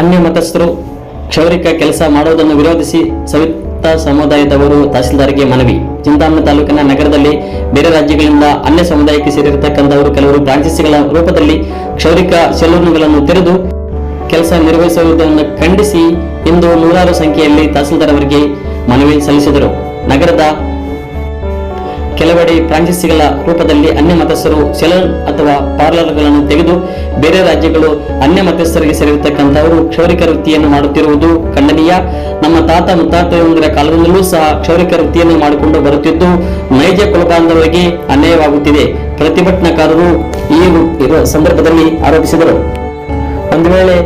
ಅನ್ಯ ಮತಸ್ಥರು ಕ್ಷೌರಿಕ ಕೆಲಸ ಮಾಡುವುದನ್ನು ವಿರೋಧಿಸಿ ಸವಿತ ಸಮುದಾಯದವರು ತಹಸೀಲ್ದಾರ್ಗೆ ಮನವಿ. ಚಿಂತಾಮಣಿ ತಾಲೂಕಿನ ನಗರದಲ್ಲಿ ಬೇರೆ ರಾಜ್ಯಗಳಿಂದ ಅನ್ಯ ಸಮುದಾಯಕ್ಕೆ ಸೇರಿರತಕ್ಕಂಥವರು ಕೆಲವರು ಫ್ರಾಂಚೈಸಿಗಳ ರೂಪದಲ್ಲಿ ಕ್ಷೌರಿಕ ಸೆಲೂನ್ಗಳನ್ನು ತೆರೆದು ಕೆಲಸ ನಿರ್ವಹಿಸುವುದನ್ನು ಖಂಡಿಸಿ ಇಂದು ನೂರಾರು ಸಂಖ್ಯೆಯಲ್ಲಿ ತಹಸೀಲ್ದಾರ್ ಅವರಿಗೆ ಮನವಿ ಸಲ್ಲಿಸಿದರು. ನಗರದ ಕೆಲವೆಡೆ ಫ್ರಾಂಚೈಸಿಗಳ ರೂಪದಲ್ಲಿ ಅನ್ಯ ಮತಸ್ಥರು ಸೆಲೂನ್ ಅಥವಾ ಪಾರ್ಲರ್ಗಳನ್ನು ತೆಗೆದು ಬೇರೆ ರಾಜ್ಯಗಳು ಅನ್ಯ ಮತಸ್ಥರಿಗೆ ಸೇರಿರತಕ್ಕಂಥವರು ಕ್ಷೌರಿಕ ವೃತ್ತಿಯನ್ನು ಮಾಡುತ್ತಿರುವುದು ಖಂಡನೀಯ. ನಮ್ಮ ತಾತ ಮುತ್ತಾತೆಯೊಂದರ ಕಾಲದಿಂದಲೂ ಸಹ ಕ್ಷೌರಿಕ ವೃತ್ತಿಯನ್ನು ಮಾಡಿಕೊಂಡು ಬರುತ್ತಿದ್ದು, ನೈಜ ಕುಲಬಾಂಧವರಿಗೆ ಅನ್ಯಾಯವಾಗುತ್ತಿದೆ. ಪ್ರತಿಭಟನಾಕಾರರು ಈ ಸಂದರ್ಭದಲ್ಲಿ ಆರೋಪಿಸಿದರು. ಒಂದು ವೇಳೆ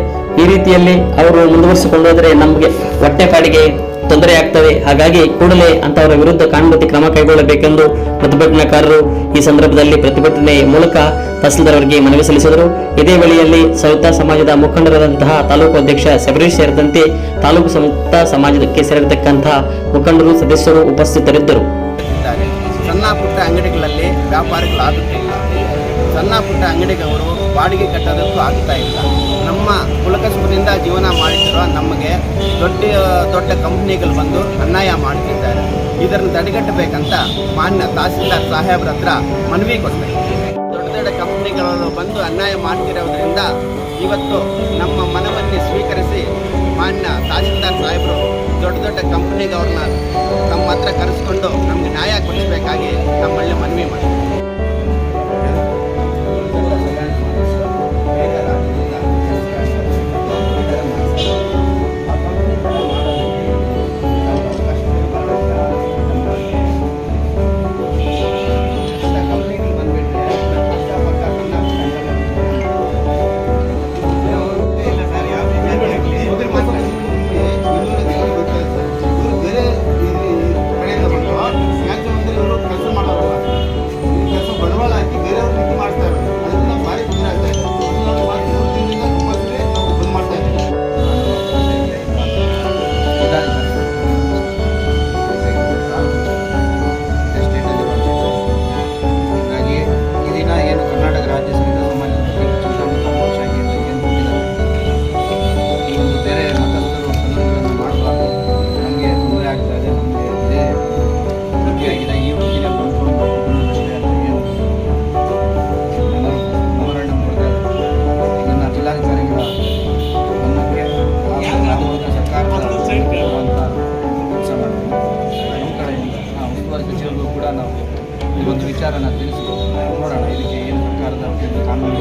ಈ ರೀತಿಯಲ್ಲಿ ಅವರು ಮುಂದುವರಿಸಿಕೊಂಡು ಹೋದರೆ ನಮಗೆ ಹೊಟ್ಟೆಪಾಡಿಗೆ ತೊಂದರೆ ಆಗ್ತವೆ. ಹಾಗಾಗಿ ಕೂಡಲೇ ಅಂತವರ ವಿರುದ್ಧ ಕಾನೂನು ಕ್ರಮ ಕೈಗೊಳ್ಳಬೇಕೆಂದು ಪ್ರತಿಭಟನಾಕಾರರು ಈ ಸಂದರ್ಭದಲ್ಲಿ ಪ್ರತಿಭಟನೆ ಮೂಲಕ ತಹಸೀಲ್ದಾರ್ ಅವರಿಗೆ ಮನವಿ ಸಲ್ಲಿಸಿದರು. ಇದೇ ವೇಳೆಯಲ್ಲಿ ಸವಿತಾ ಸಮಾಜದ ಮುಖಂಡರಾದಂತಹ ತಾಲೂಕು ಅಧ್ಯಕ್ಷ ಶಬರೀಶ್ ಸೇರಿದಂತೆ ತಾಲೂಕು ಸಂಯುಕ್ತ ಸಮಾಜಕ್ಕೆ ಸೇರಿರತಕ್ಕಂತಹ ಮುಖಂಡರು, ಸದಸ್ಯರು ಉಪಸ್ಥಿತರಿದ್ದರು. ಸಣ್ಣ ಪುಟ್ಟ ಅಂಗಡಿಗಳಲ್ಲಿ ವ್ಯಾಪಾರಿಗಳಾಗುತ್ತಿಲ್ಲ ಸಣ್ಣ ಪುಟ್ಟ ಅಂಗಡಿಗವರು ಬಾಡಿಗೆ ಕಟ್ಟೋದಕ್ಕೂ ಆಗ್ತಾ ಇಲ್ಲ. ನಮ್ಮ ಕುಲಕಸ್ಪದಿಂದ ಜೀವನ ದೊಡ್ಡ ದೊಡ್ಡ ಕಂಪ್ನಿಗಳು ಬಂದು ಅನ್ಯಾಯ ಮಾಡುತ್ತಿದ್ದಾರೆ ಇದನ್ನು ತಡೆಗಟ್ಟಬೇಕಂತ ಮಾನ್ಯ ತಹಸೀಲ್ದಾರ್ ಸಾಹೇಬ್ರ ಹತ್ರ ಮನವಿ ಕೊಡ್ಬೇಕು ದೊಡ್ಡ ದೊಡ್ಡ ಕಂಪ್ನಿಗಳು ಬಂದು ಅನ್ಯಾಯ ಮಾಡ್ತಿರೋದ್ರಿಂದ ಇವತ್ತು ನಮ್ಮ ಮನವನ್ನೇ ಸ್ವೀಕರಿಸಿ ಮಾನ್ಯ ತಹಸೀಲ್ದಾರ್ ಸಾಹೇಬರು ದೊಡ್ಡ ದೊಡ್ಡ ಕಂಪ್ನಿಗಳನ್ನ ತಮ್ಮ ಹತ್ರ ಕರೆಸ್ಕೊಂಡು ನಮಗೆ ನ್ಯಾಯ ಕೊಡಿಸಬೇಕಾಗಿ ನಮ್ಮಲ್ಲಿ ಮನವಿ ಮಾಡಿ ನಾವು ಈ ಒಂದು ವಿಚಾರನ ತಿಳಿಸಿ ನೋಡೋಣ ಇದಕ್ಕೆ ಏನು ಸರ್ಕಾರದ ಕಾನೂನು